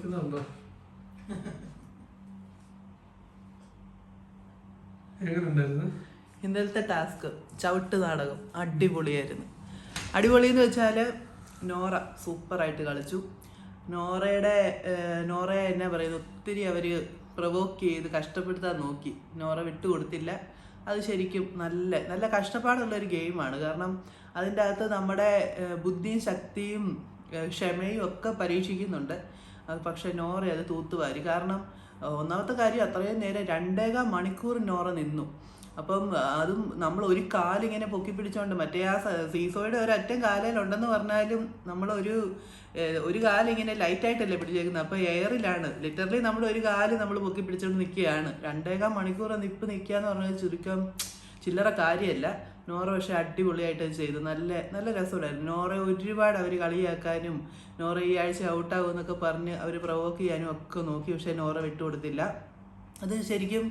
കളിക്കുന്നുണ്ടോ എങ്ങനെയുണ്ടായിരുന്നു ഇന്നലത്തെ ടാസ്ക് ചവിട്ട് നാടകം അടിപൊളിയായിരുന്നു. അടിപൊളി എന്ന് വെച്ചാൽ നോറ സൂപ്പറായിട്ട് കളിച്ചു. നോറയുടെ നോറ എന്നാ പറയുന്നത് ഒത്തിരി അവർ പ്രൊവോക്ക് ചെയ്ത് കഷ്ടപ്പെടുത്താൻ നോക്കി. നോറ വിട്ടുകൊടുത്തില്ല അത് ശരിക്കും നല്ല നല്ല കഷ്ടപ്പാടുള്ള ഒരു ഗെയിമാണ്. കാരണം അതിന്റെ അകത്ത് നമ്മുടെ ബുദ്ധിയും ശക്തിയും ക്ഷമയും ഒക്കെ പരീക്ഷിക്കുന്നുണ്ട്. അത് പക്ഷേ നോറ അത് തൂത്തുവാരി. കാരണം ഒന്നാമത്തെ കാര്യം അത്രയും നേരം രണ്ടേകാൽ മണിക്കൂർ നോറ നിന്നു. അപ്പം അതും നമ്മൾ ഒരു കാലിങ്ങനെ പൊക്കി പിടിച്ചോണ്ട് മറ്റേ ആ സീസോയുടെ ഒരറ്റം അറ്റം കാലയിലുണ്ടെന്ന് പറഞ്ഞാലും നമ്മളൊരു ഒരു കാലിങ്ങനെ ലൈറ്റായിട്ടല്ലേ പിടിച്ചേക്കുന്നത്. അപ്പോൾ എയറിലാണ്. ലിറ്ററലി നമ്മൾ ഒരു കാൽ നമ്മൾ പൊക്കി പിടിച്ചോണ്ട് നിൽക്കുകയാണ് രണ്ടേകാൽ മണിക്കൂർ നിപ്പ് നിൽക്കുക എന്ന് പറഞ്ഞാൽ ചുരുക്കം ചില്ലറ കാര്യമല്ല. നോറ പക്ഷെ അടിപൊളിയായിട്ട് ചെയ്തു. നല്ല നല്ല രസമുണ്ടായിരുന്നു. നോറ ഒരുപാട് അവർ കളിയാക്കാനും നോറ ഈ ആഴ്ച ഔട്ടാകും എന്നൊക്കെ പറഞ്ഞ് അവർ പ്രൊവോക്ക് ചെയ്യാനും ഒക്കെ നോക്കി. പക്ഷെ നോറ വിട്ടുകൊടുത്തില്ല. അത് ശരിക്കും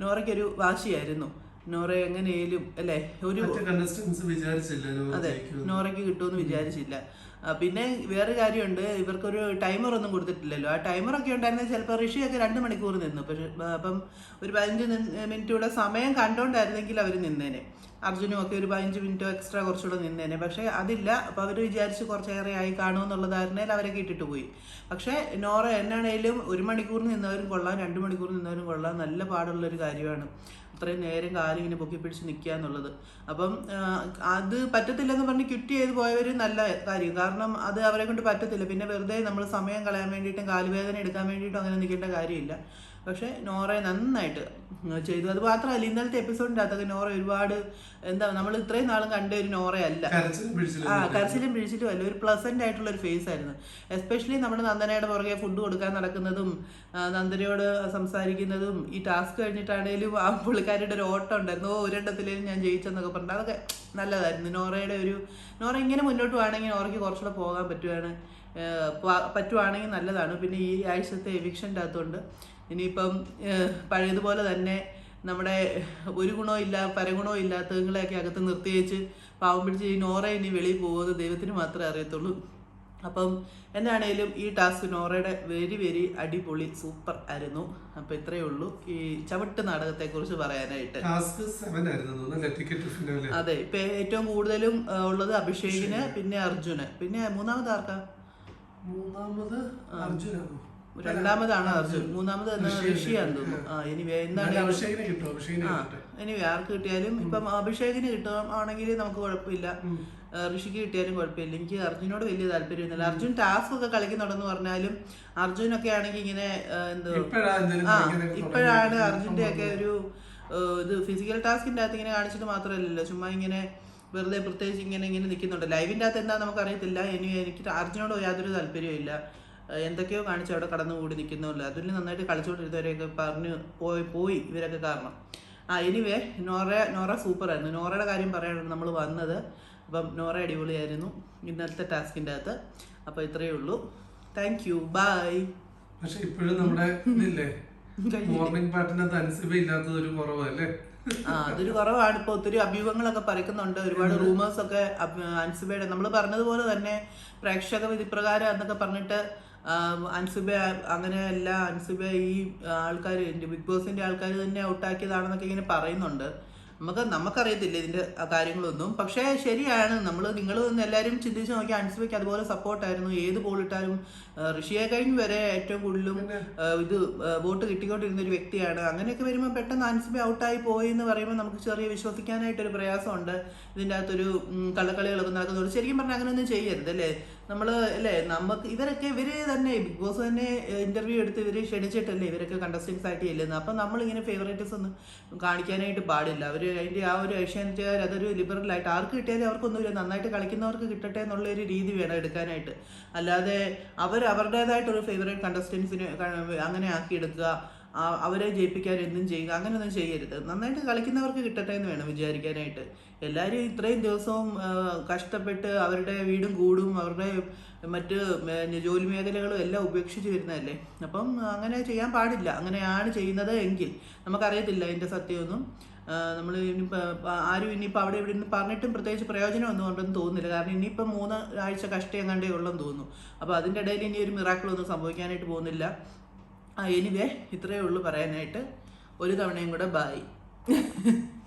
നോറയ്ക്കൊരു വാശിയായിരുന്നു. നോറ എങ്ങനെയും അല്ലേ? ഒരു അതെ നോറയ്ക്ക് കിട്ടുമെന്ന് വിചാരിച്ചില്ല. പിന്നെ വേറെ കാര്യമുണ്ട് ഇവർക്കൊരു ടൈമർ ഒന്നും കൊടുത്തിട്ടില്ലല്ലോ. ആ ടൈമർ ഒക്കെ ഉണ്ടായിരുന്നെങ്കിൽ ചിലപ്പോൾ ഋഷിയൊക്കെ രണ്ട് മണിക്കൂർ നിന്നു. പക്ഷെ അപ്പം ഒരു പതിനഞ്ച് മിനിറ്റ് കൂടെ സമയം കണ്ടോണ്ടായിരുന്നെങ്കിൽ അവർ നിന്നേനെ. അർജുനും ഒക്കെ ഒരു പതിനഞ്ച് മിനിറ്റോ എക്സ്ട്രാ കുറച്ചുകൂടെ നിന്നേനെ. പക്ഷെ അതില്ല. അപ്പോൾ അവർ വിചാരിച്ച് കുറച്ചേറെ ആയി കാണുമെന്നുള്ള ധാരണയിൽ അവരൊക്കെ ഇട്ടിട്ട് പോയി. പക്ഷെ നോറ എന്നാണേലും ഒരു മണിക്കൂർ നിന്നവരും കൊള്ളാം രണ്ട് മണിക്കൂർ നിന്നവരും കൊള്ളാം. നല്ല പാടുള്ളൊരു കാര്യമാണ്. അത്രയും നേരം കാലിങ്ങനെ പൊക്കി പിടിച്ച് നിൽക്കുക എന്നുള്ളത്. അപ്പം അത് പറ്റത്തില്ലെന്ന് പറഞ്ഞ് ക്വിറ്റ് ചെയ്ത് പോയവർ നല്ല കാര്യം. കാരണം അത് അവരെ കൊണ്ട് പറ്റത്തില്ല. പിന്നെ വെറുതെ നമ്മൾ സമയം കളയാൻ വേണ്ടിയിട്ടും കാലുവേദന എടുക്കാൻ വേണ്ടിയിട്ടും അങ്ങനെ നിൽക്കേണ്ട കാര്യമില്ല. പക്ഷേ നോറ നന്നായിട്ട് ചെയ്തു. അത് മാത്രമല്ല ഇന്നലത്തെ എപ്പിസോഡിന്റെ അകത്തൊക്കെ നോറ ഒരുപാട് എന്താ നമ്മൾ ഇത്രയും നാളും കണ്ട ഒരു നോറയല്ല. ആ കരച്ചിലും പിഴിച്ചിലും അല്ല ഒരു പ്ലസന്റ് ആയിട്ടുള്ള ഒരു ഫേസ് ആയിരുന്നു. എസ്പെഷ്യലി നമ്മൾ നന്ദനയുടെ പുറകെ ഫുഡ് കൊടുക്കാൻ നടക്കുന്നതും നന്ദനയോട് സംസാരിക്കുന്നതും ഈ ടാസ്ക് കഴിഞ്ഞിട്ടാണേലും ആ പുള്ളിക്കാരിയുടെ ഒരു ഓട്ടം ഉണ്ടായിരുന്നു. ഓ ഒരെണ്ണത്തിലേലും ഞാൻ ജയിച്ചെന്നൊക്കെ പറഞ്ഞു അതൊക്കെ നല്ലതായിരുന്നു. നോറയുടെ ഒരു നോറ ഇങ്ങനെ മുന്നോട്ട് പോകണമെങ്കിൽ നോറയ്ക്ക് കുറച്ചുകൂടെ പോകാൻ പറ്റുവാണ് പറ്റുവാണെങ്കിൽ നല്ലതാണ്. പിന്നെ ഈ ആഴ്ചത്തെ എവിക്ഷന്റെ അകത്തുണ്ട്. ഇനിയിപ്പം പഴയതുപോലെ തന്നെ നമ്മുടെ ഒരു ഗുണവും ഇല്ല പരഗുണവും ഇല്ലാത്തതുങ്ങളെയൊക്കെ അകത്ത് നിർത്തി വെച്ച് പാവം പിടിച്ച് ഈ നോറ ഇനി വെളിയിൽ പോകുന്നത് ദൈവത്തിന് മാത്രമേ അറിയത്തുള്ളൂ. അപ്പം എന്താണേലും ഈ ടാസ്ക് നോറയുടെ വെരി വെരി അടിപൊളി സൂപ്പർ ആയിരുന്നു. അപ്പം ഇത്രയേ ഉള്ളൂ. ഈ ചവിട്ട് നാടകത്തെ കുറിച്ച് പറയാനായിട്ട് അതെ ഇപ്പൊ ഏറ്റവും കൂടുതലും ഉള്ളത് അഭിഷേകിന് പിന്നെ അർജുന്. പിന്നെ മൂന്നാമത് ആർക്കാ? മൂന്നാമത് അർജുനാണോ? രണ്ടാമതാണ് അർജുൻ. മൂന്നാമത് ഋഷിയാന്ന് തോന്നുന്നു. ആ ഇനി എന്താണ് ആ ആർക്ക് കിട്ടിയാലും ഇപ്പം അഭിഷേകിന് കിട്ടുകയാണെങ്കിൽ നമുക്ക് കുഴപ്പമില്ല. ഋഷിക്ക് കിട്ടിയാലും കുഴപ്പമില്ല. എനിക്ക് അർജുനോട് വലിയ താല്പര്യമൊന്നുമില്ല അർജുൻ ടാസ്ക് ഒക്കെ കളിക്കുന്നുണ്ടെന്ന് പറഞ്ഞാലും അർജുനൊക്കെ ആണെങ്കിൽ ഇങ്ങനെ എന്താ ആ ഇപ്പോഴാണ്. അർജുന്റെ ഒക്കെ ഒരു ഇത് ഫിസിക്കൽ ടാസ്കിന്റെ അകത്ത് ഇങ്ങനെ കാണിച്ചിട്ട് മാത്രമല്ലല്ലോ. ചുമ്മാ ഇങ്ങനെ വെറുതെ പ്രത്യേകിച്ച് ഇങ്ങനെ ഇങ്ങനെ നിൽക്കുന്നുണ്ട്. ലൈവിന്റെ അകത്ത് എന്താ നമുക്കറിയത്തില്ല. ഇനി എനിക്ക് അർജുനോട് യാതൊരു താല്പര്യവും ഇല്ല എന്തൊക്കെയോ കാണിച്ച് അവിടെ കടന്നുകൂടി നിൽക്കുന്നുള്ളൂ അതിൽ നന്നായിട്ട് കളിച്ചുകൊണ്ടിരുന്നവരെയൊക്കെ പറഞ്ഞു പോയി പോയി ഇവരൊക്കെ കാരണം. ആ എനിവേ നോറ നോറ സൂപ്പറായിരുന്നു. നോറയുടെ കാര്യം പറയാനാണ് നമ്മൾ വന്നത്. അപ്പം നോറ അടിപൊളിയായിരുന്നു ഇന്നത്തെ ടാസ്കിന്റെ അകത്ത്. അപ്പോൾ ഇത്രയേ ഉള്ളൂ. താങ്ക് യു ബൈ പക്ഷെ ഇപ്പോഴും നമ്മുടെ ഇതില്ലേ? മോർണിംഗ് പാട്ടിനകത്ത് തനസിബ ഇല്ലാത്തത് ഒരു കുറവല്ലേ? ആ അതൊരു കുറവാണ്. ഇപ്പൊ ഒത്തിരി അഭ്യൂഹങ്ങളൊക്കെ പരക്കുന്നുണ്ട്. ഒരുപാട് റൂമേഴ്സ് ഒക്കെ അൻസിബയുടെ. നമ്മൾ നമ്മൾ പറഞ്ഞതുപോലെ തന്നെ പ്രേക്ഷക വിധിപ്രകാരം എന്നൊക്കെ പറഞ്ഞിട്ട് ആ, അങ്ങനെ അല്ല അൻസുബ ഈ ആൾക്കാർ ബിഗ് ബോസിന്റെ ആൾക്കാർ തന്നെ ഔട്ടാക്കിയതാണെന്നൊക്കെ ഇങ്ങനെ പറയുന്നുണ്ട്. നമുക്ക് നമുക്കറിയത്തില്ല ഇതിന്റെ കാര്യങ്ങളൊന്നും. പക്ഷേ ശരിയാണ് നമ്മൾ നിങ്ങൾ എല്ലാവരും ചിന്തിച്ച് നോക്കി അൻസുബയ്ക്ക് അതുപോലെ സപ്പോർട്ടായിരുന്നു. ഏത് ബോളിട്ടാലും ഋഷിയെ കഴിഞ്ഞ് വരെ ഏറ്റവും കൂടുതലും ഇത് വോട്ട് കിട്ടിക്കൊണ്ടിരുന്ന ഒരു വ്യക്തിയാണ്. അങ്ങനെയൊക്കെ വരുമ്പോൾ പെട്ടെന്ന് അൻസുബ ഔട്ടായി പോയി എന്ന് പറയുമ്പോൾ നമുക്ക് ചെറിയ വിശ്വസിക്കാനായിട്ടൊരു പ്രയാസമുണ്ട്. ഇതിന്റെ അകത്തൊരു കള്ളക്കളികളൊക്കെ നടക്കുന്നുണ്ട്. ശരിക്കും പറഞ്ഞാൽ അങ്ങനെയൊന്നും ചെയ്യരുത് അല്ലേ? നമ്മൾ അല്ലേ നമുക്ക് ഇവരൊക്കെ ഇവർ തന്നെ ബിഗ് ബോസ് തന്നെ ഇന്റർവ്യൂ എടുത്ത് ഇവർ ക്ഷണിച്ചിട്ടല്ലേ ഇവരൊക്കെ കണ്ടസ്റ്റൻസ് ആയിട്ട് ചെല്ലുന്നത് അപ്പം നമ്മളിങ്ങനെ ഫേവറേറ്റ്സ് ഒന്നും കാണിക്കാനായിട്ട് പാടില്ല. അവർ അതിന്റെ ആ ഒരു ഏഷ്യാനെറ്റുകാർ അതൊരു ലിബറൽ ആയിട്ട് ആർക്ക് കിട്ടിയാലും അവർക്കൊന്നുമില്ല. നന്നായിട്ട് കളിക്കുന്നവർക്ക് കിട്ടട്ടെ എന്നുള്ള ഒരു രീതി വേണം എടുക്കാനായിട്ട്. അല്ലാതെ അവർ അവരുടേതായിട്ടൊരു ഫേവറേറ്റ് കണ്ടസ്റ്റൻസിന് അങ്ങനെ ആക്കിയെടുക്കുക ആ- അവരെ ജയിപ്പിക്കാൻ എന്തും ചെയ്യുക അങ്ങനെയൊന്നും ചെയ്യരുത്. നന്നായിട്ട് കളിക്കുന്നവർക്ക് കിട്ടട്ടെ എന്ന് വേണം വിചാരിക്കാനായിട്ട്. എല്ലാവരും ഇത്രയും ദിവസവും കഷ്ടപ്പെട്ട് അവരുടെ വീടും കൂടും അവരുടെ മറ്റ് ജോലി മേഖലകളും എല്ലാം ഉപേക്ഷിച്ച് വരുന്നതല്ലേ? അപ്പം അങ്ങനെ ചെയ്യാൻ പാടില്ല. അങ്ങനെയാണ് ചെയ്യുന്നത് എങ്കിൽ. നമുക്കറിയത്തില്ല അതിന്റെ സത്യമൊന്നും. നമ്മൾ ഇനിയിപ്പോൾ ആരും ഇനിയിപ്പോൾ അവിടെ ഇവിടെ നിന്ന് പറഞ്ഞിട്ടും പ്രത്യേകിച്ച് പ്രയോജനം ഒന്നും ഉണ്ടെന്ന് തോന്നുന്നില്ല. കാരണം ഇനിയിപ്പോൾ മൂന്ന് ആഴ്ച കഷ്ടം എങ്ങാണ്ടേ ഉള്ളെന്ന് തോന്നുന്നു. അപ്പോൾ അതിന്റെ ഇടയിൽ ഇനി ഒരു മിറാക്കിളൊന്നും സംഭവിക്കാനായിട്ട് പോകുന്നില്ല. ആ എനിവേ ഇത്രയേ ഉള്ളൂ പറയാനായിട്ട്. ഒരു തവണയും കൂടെ ബായ്